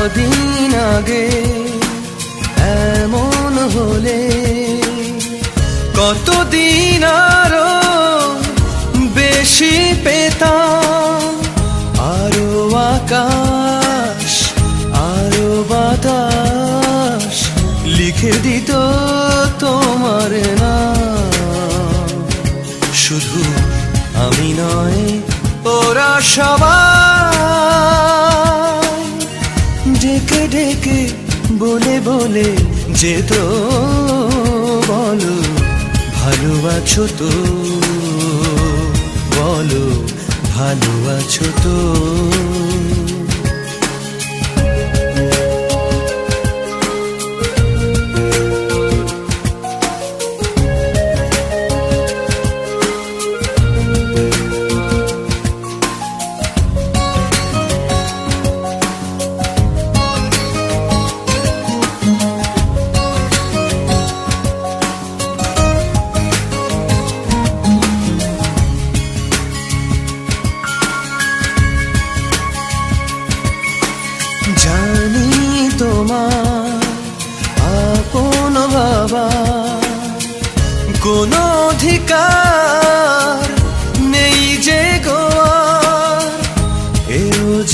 কদিন আগে এমন হলে কতদিন আরও বেশি পেতাম? আরও আকাশ, আরও বাতাস লিখে দিত তোমার না শুধু আমি নয়, ওরা সবাই ডেকে বলে বলে যেত বলো ভালো আছো তো বলো ভালো আছো তো।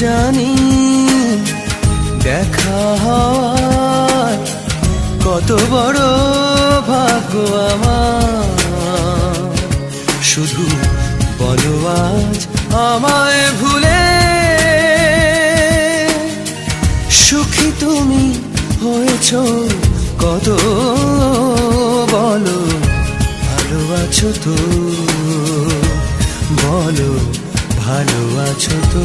জানি দেখা হওয়ার কত বড় ভাগ্য আমার। শুধু বলো আজ আমায় ভুলে। সুখী তুমি হয়েছ, কত বলো ভালো আছো তো। বলো ভালো আছো তো।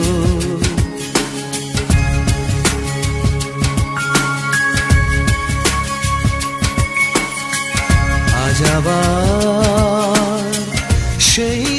যাবার সেই